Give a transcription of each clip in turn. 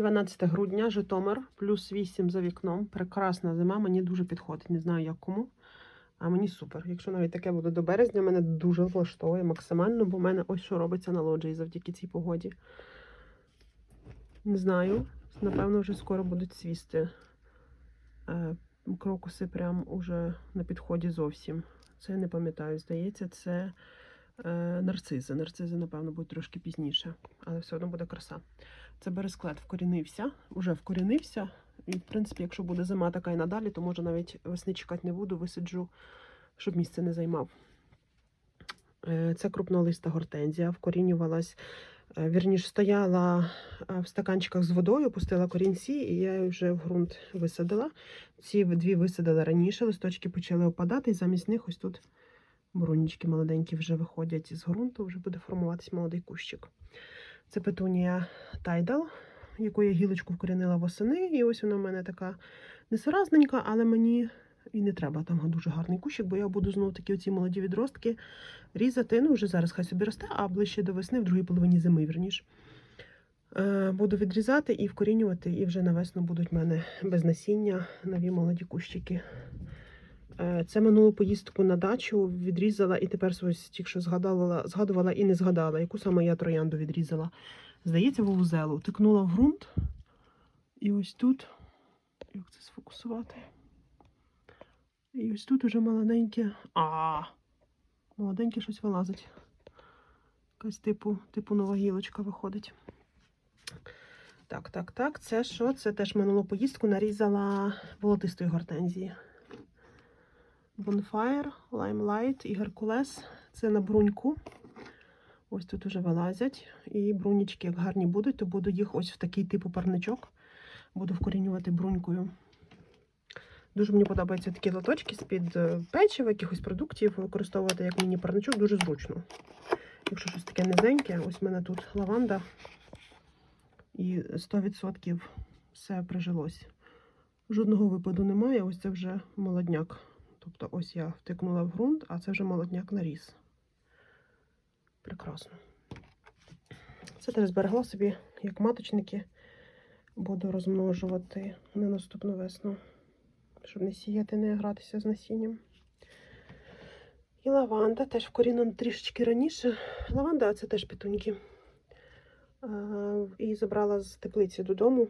12 грудня, Житомир, плюс 8 за вікном. Прекрасна зима, мені дуже підходить. Не знаю, як кому. А мені супер. Якщо навіть таке буде до березня, мене дуже влаштовує максимально, бо в мене ось що робиться на лоджії завдяки цій погоді. Не знаю. Напевно, вже скоро будуть цвісти. Е, крокуси прям уже на підході зовсім. Це не пам'ятаю. Здається, це е, нарцизи. Нарцизи, напевно, будуть трошки пізніше, але все одно буде краса. Це бересклет вкорінився, уже вкорінився. І, в принципі, якщо буде зима така і надалі, то може навіть весни чекати не буду, висаджу, щоб місце не займав. Е, Це крупнолиста гортензія, вкорінювалась, е, вірніш, стояла е, в стаканчиках з водою, пустила корінці, і я її вже в ґрунт висадила. Ці дві висадила раніше, листочки почали опадати, і замість них ось тут брунічки молоденькі вже виходять з ґрунту, вже буде формуватись молодий кущик. Це петунія Тайдал, яку я гілочку вкорінила восени, і ось вона в мене така несоразненька, але мені і не треба там дуже гарний кущик, бо я буду знову такі оці молоді відростки різати. Ну, вже зараз хай собі росте, а ближче до весни, в другій половині зими, вірніш. Е, Буду відрізати і вкорінювати, і вже на весну будуть в мене без насіння нові молоді кущики. Е, Це минулу поїздку на дачу відрізала, і тепер тільки що згадувала, і не згадала, яку саме я троянду відрізала. Здається, вовзелу. Тикнула в ґрунт. І ось тут. Як це сфокусувати? І ось тут уже молоденьке. А, молоденьке щось вилазить. Якась типу, типу нова гілочка виходить. Так, так, так. Це що? Це теж минулу поїздку нарізала волотистої гортензії. Bonfire, Limelight і Геркулес. Це на бруньку. Ось тут уже вилазять. І брунічки, як гарні будуть, то буду їх ось в такий типу парничок. Буду вкорінювати брунькою. Дуже мені подобаються такі лоточки з-під е, печива, якихось продуктів використовувати як міні-парничок дуже зручно. Якщо щось таке низеньке, ось в мене тут лаванда. І 100% все прижилось. Жодного випаду немає, ось це вже молодняк. Тобто ось я втикнула в ґрунт, а це вже молодняк наріс. Прекрасно. Це теж зберегла собі як маточники. Буду розмножувати на наступну весну, щоб не сіяти, не гратися з насінням. І лаванда теж вкорінена трішечки раніше. Лаванда це теж петуньки. І забрала з теплиці додому.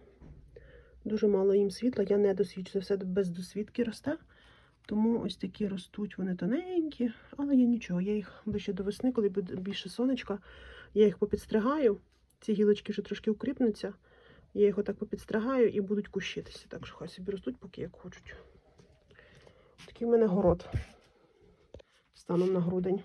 Дуже мало їм світла. Я не досвідчу, все без досвідки росте. Тому ось такі ростуть, вони тоненькі, але я нічого. Я їх ближче до весни, коли буде більше сонечка, я їх попідстригаю. Ці гілочки вже трошки укріпнуться. Я їх отак попідстригаю і будуть кущитися. Так що хай собі ростуть, поки як хочуть. Такий в мене город станом на грудень.